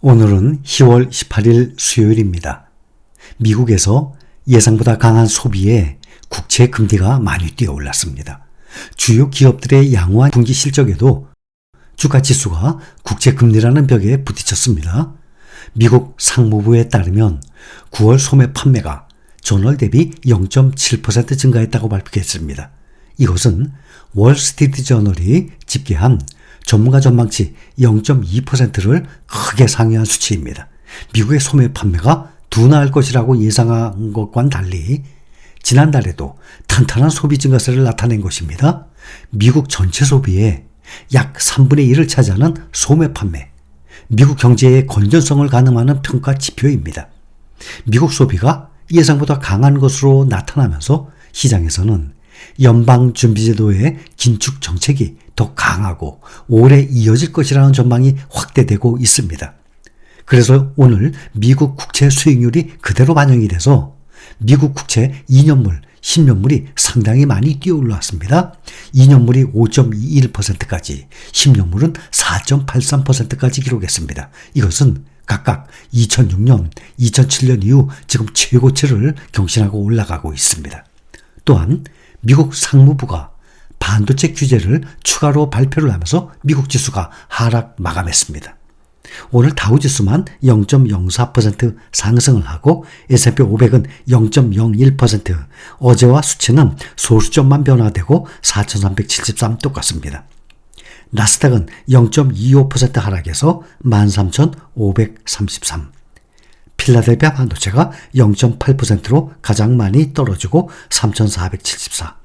오늘은 10월 18일 수요일입니다. 미국에서 예상보다 강한 소비에 국채 금리가 많이 뛰어올랐습니다. 주요 기업들의 양호한 분기 실적에도 주가 지수가 국채 금리라는 벽에 부딪혔습니다. 미국 상무부에 따르면 9월 소매 판매가 전월 대비 0.7% 증가했다고 발표했습니다. 이것은 월스트리트 저널이 집계한 전문가 전망치 0.2%를 크게 상회한 수치입니다. 미국의 소매 판매가 둔화할 것이라고 예상한 것과는 달리 지난달에도 탄탄한 소비 증가세를 나타낸 것입니다. 미국 전체 소비의 약 3분의 1을 차지하는 소매 판매, 미국 경제의 건전성을 가늠하는 평가 지표입니다. 미국 소비가 예상보다 강한 것으로 나타나면서 시장에서는 연방준비제도의 긴축 정책이 더 강하고 오래 이어질 것이라는 전망이 확대되고 있습니다. 그래서 오늘 미국 국채 수익률이 그대로 반영이 돼서 미국 국채 2년물, 10년물이 상당히 많이 뛰어올랐습니다. 2년물이 5.21%까지, 10년물은 4.83%까지 기록했습니다. 이것은 각각 2006년, 2007년 이후 지금 최고치를 경신하고 올라가고 있습니다. 또한 미국 상무부가 반도체 규제를 추가로 발표를 하면서 미국 지수가 하락 마감했습니다. 오늘 다우 지수만 0.04% 상승을 하고 S&P 500은 0.01% 어제와 수치는 소수점만 변화되고 4,373 똑같습니다. 나스닥은 0.25% 하락해서 13,533. 필라델피아 반도체가 0.8%로 가장 많이 떨어지고 3,474.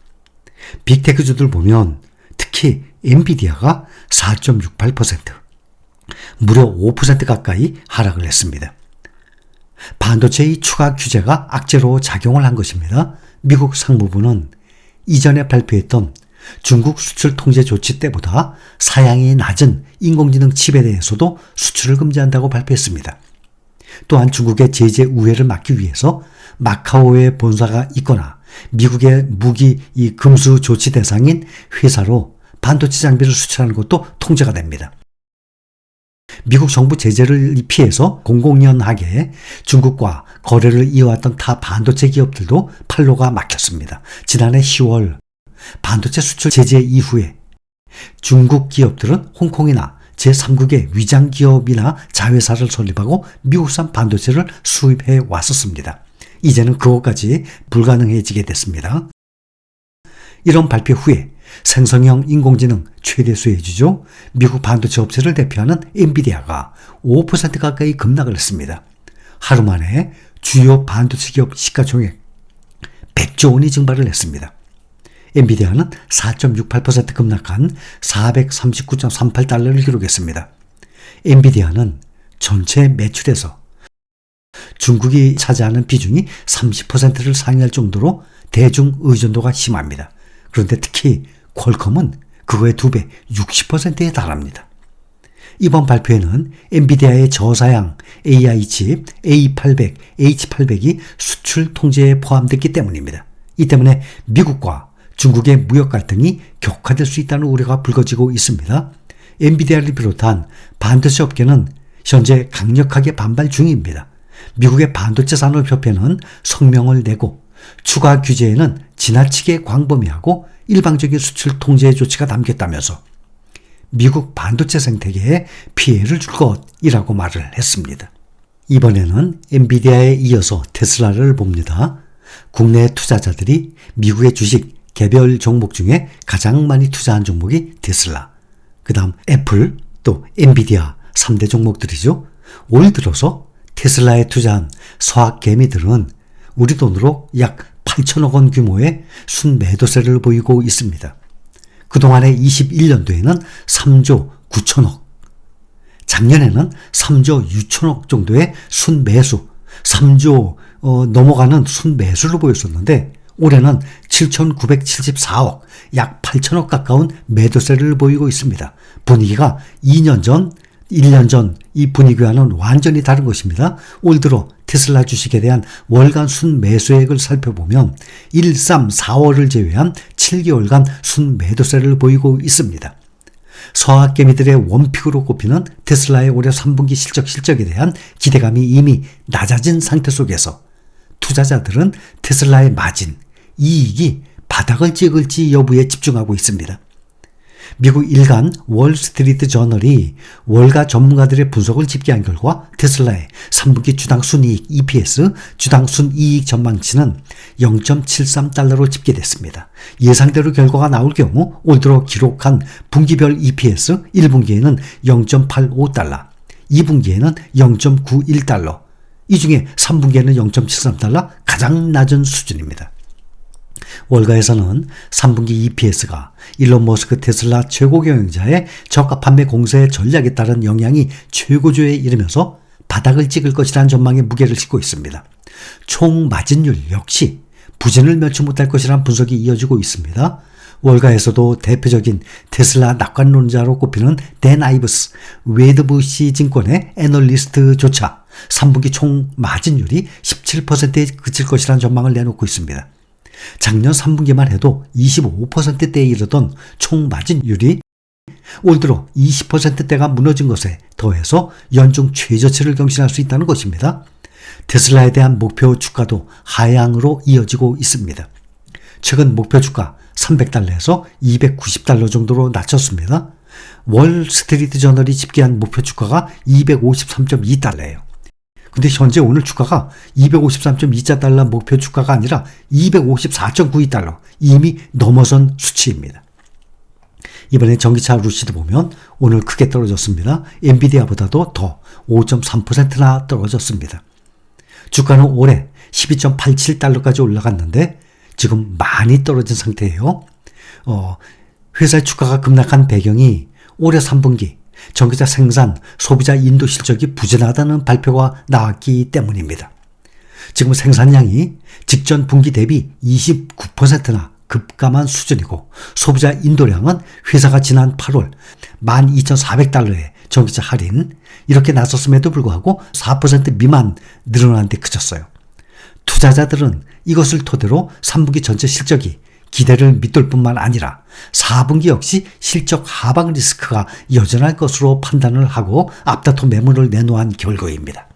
빅테크주들 보면 특히 엔비디아가 4.68%, 무려 5% 가까이 하락을 했습니다. 반도체의 추가 규제가 악재로 작용을 한 것입니다. 미국 상무부는 이전에 발표했던 중국 수출 통제 조치 때보다 사양이 낮은 인공지능 칩에 대해서도 수출을 금지한다고 발표했습니다. 또한 중국의 제재 우회를 막기 위해서 마카오에 본사가 있거나 미국의 무기 이 금수 조치 대상인 회사로 반도체 장비를 수출하는 것도 통제가 됩니다. 미국 정부 제재를 피해서 공공연하게 중국과 거래를 이어왔던 타 반도체 기업들도 팔로가 막혔습니다. 지난해 10월 반도체 수출 제재 이후에 중국 기업들은 홍콩이나 제3국의 위장 기업이나 자회사를 설립하고 미국산 반도체를 수입해 왔었습니다. 이제는 그것까지 불가능해지게 됐습니다. 이런 발표 후에 생성형 인공지능 최대 수혜주죠. 미국 반도체 업체를 대표하는 엔비디아가 5% 가까이 급락을 했습니다. 하루 만에 주요 반도체 기업 시가총액 100조 원이 증발을 했습니다. 엔비디아는 4.68% 급락한 439.38달러를 기록했습니다. 엔비디아는 전체 매출에서 중국이 차지하는 비중이 30%를 상회할 정도로 대중 의존도가 심합니다. 그런데 특히 퀄컴은 그거의 두배 60%에 달합니다. 이번 발표에는 엔비디아의 저사양 AI 칩 A800, H800이 수출 통제에 포함됐기 때문입니다. 이 때문에 미국과 중국의 무역 갈등이 격화될 수 있다는 우려가 불거지고 있습니다. 엔비디아를 비롯한 반도체 업계는 현재 강력하게 반발 중입니다. 미국의 반도체 산업협회는 성명을 내고 추가 규제에는 지나치게 광범위하고 일방적인 수출 통제 조치가 담겼다면서 미국 반도체 생태계에 피해를 줄 것이라고 말을 했습니다. 이번에는 엔비디아에 이어서 테슬라를 봅니다. 국내 투자자들이 미국의 주식 개별 종목 중에 가장 많이 투자한 종목이 테슬라, 그 다음 애플, 또 엔비디아 3대 종목들이죠. 올 들어서 테슬라에 투자한 서학 개미들은 우리 돈으로 약 8천억 원 규모의 순매도세를 보이고 있습니다. 그동안의 21년도에는 3조 9천억, 작년에는 3조 6천억 정도의 순매수, 3조 어, 넘어가는 순매수를 보였었는데 올해는 7,974억, 약 8천억 가까운 매도세를 보이고 있습니다. 분위기가 2년 전, 1년 전 이 분위기와는 완전히 다른 것입니다. 올 들어 테슬라 주식에 대한 월간 순 매수액을 살펴보면 1, 3, 4월을 제외한 7개월간 순 매도세를 보이고 있습니다. 서학개미들의 원픽으로 꼽히는 테슬라의 올해 3분기 실적 실적에 대한 기대감이 이미 낮아진 상태 속에서 투자자들은 테슬라의 마진, 이익이 바닥을 찍을지 여부에 집중하고 있습니다. 미국 일간 월스트리트 저널이 월가 전문가들의 분석을 집계한 결과 테슬라의 3분기 주당 순이익 EPS, 주당 순이익 전망치는 0.73달러로 집계됐습니다. 예상대로 결과가 나올 경우 올 들어 기록한 분기별 EPS 1분기에는 0.85달러, 2분기에는 0.91달러, 이 중에 3분기에는 0.73달러 가장 낮은 수준입니다. 월가에서는 3분기 EPS가 일론 머스크 테슬라 최고 경영자의 저가 판매 공세 전략에 따른 영향이 최고조에 이르면서 바닥을 찍을 것이라는 전망에 무게를 싣고 있습니다. 총 마진율 역시 부진을 면치 못할 것이라는 분석이 이어지고 있습니다. 월가에서도 대표적인 테슬라 낙관론자로 꼽히는 댄 아이브스, 웨드부시 증권의 애널리스트조차 3분기 총 마진율이 17%에 그칠 것이라는 전망을 내놓고 있습니다. 작년 3분기만 해도 25%대에 이르던 총 마진율이 올 들어 20%대가 무너진 것에 더해서 연중 최저치를 경신할 수 있다는 것입니다. 테슬라에 대한 목표 주가도 하향으로 이어지고 있습니다. 최근 목표 주가 300달러에서 290달러 정도로 낮췄습니다. 월 스트리트 저널이 집계한 목표 주가가 253.2달러예요. 근데 현재 오늘 주가가 253.24달러 목표 주가가 아니라 254.92 달러 이미 넘어선 수치입니다. 이번에 전기차 루시드 보면 오늘 크게 떨어졌습니다. 엔비디아보다도 더 5.3%나 떨어졌습니다. 주가는 올해 12.87달러까지 올라갔는데 지금 많이 떨어진 상태예요. 어, 회사의 주가가 급락한 배경이 올해 3분기 전기차 생산, 소비자 인도 실적이 부진하다는 발표가 나왔기 때문입니다. 지금 생산량이 직전 분기 대비 29%나 급감한 수준이고 소비자 인도량은 회사가 지난 8월 12,400달러의 전기차 할인 이렇게 나섰음에도 불구하고 4% 미만 늘어난 데 그쳤어요. 투자자들은 이것을 토대로 3분기 전체 실적이 기대를 밑돌 뿐만 아니라 4분기 역시 실적 하방 리스크가 여전할 것으로 판단을 하고 앞다퉈 매물을 내놓은 결과입니다.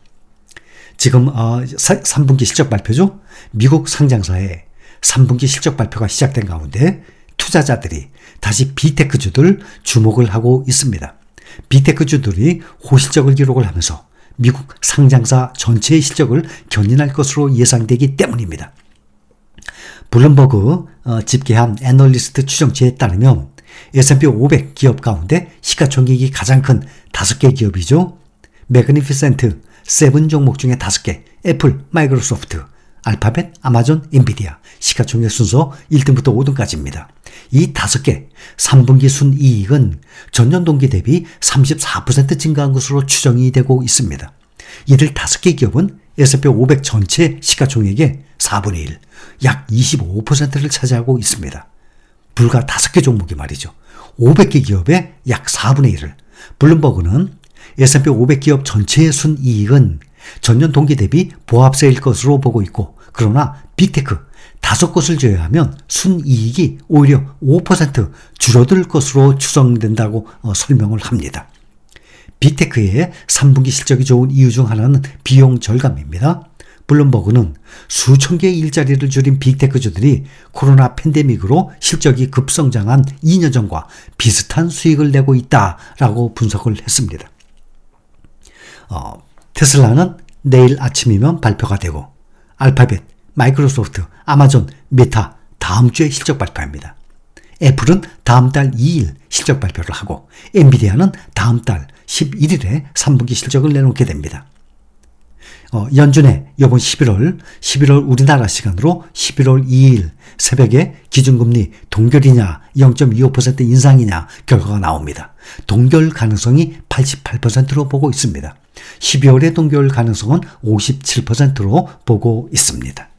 지금 3분기 어, 실적 발표죠. 미국 상장사의 3분기 실적 발표가 시작된 가운데 투자자들이 다시 비테크주들 주목을 하고 있습니다. 비테크주들이 호실적을 기록을 하면서 미국 상장사 전체의 실적을 견인할 것으로 예상되기 때문입니다. 블룸버그 어, 집계한 애널리스트 추정치에 따르면 S&P 500 기업 가운데 시가총액이 가장 큰 5개 기업이죠. 매그니피센트 7 종목 중에 5개, 애플, 마이크로소프트, 알파벳, 아마존, 엔비디아 시가총액 순서 1등부터 5등까지입니다. 이 5개 3분기 순이익은 전년 동기 대비 34% 증가한 것으로 추정이 되고 있습니다. 이들 5개 기업은 S&P 500 전체 시가총액의 4분의 1, 약 25%를 차지하고 있습니다. 불과 5개 종목이 말이죠. 500개 기업의 약 4분의 1을 블룸버그는 S&P 500 기업 전체의 순이익은 전년 동기 대비 보합세일 것으로 보고 있고 그러나 빅테크 다섯 곳을 제외하면 순이익이 오히려 5% 줄어들 것으로 추정된다고 어, 설명을 합니다. 빅테크의 3분기 실적이 좋은 이유 중 하나는 비용 절감입니다. 블룸버그는 수천 개의 일자리를 줄인 빅테크주들이 코로나 팬데믹으로 실적이 급성장한 2년 전과 비슷한 수익을 내고 있다라고 분석을 했습니다. 어, 테슬라는 내일 아침이면 발표가 되고 알파벳, 마이크로소프트, 아마존, 메타 다음 주에 실적 발표합니다. 애플은 다음 달 2일 실적 발표를 하고 엔비디아는 다음 달 11일에 3분기 실적을 내놓게 됩니다. 어, 연준의 이번 11월, 11월 우리나라 시간으로 11월 2일 새벽에 기준금리 동결이냐 0.25% 인상이냐 결과가 나옵니다. 동결 가능성이 88%로 보고 있습니다. 12월의 동결 가능성은 57%로 보고 있습니다.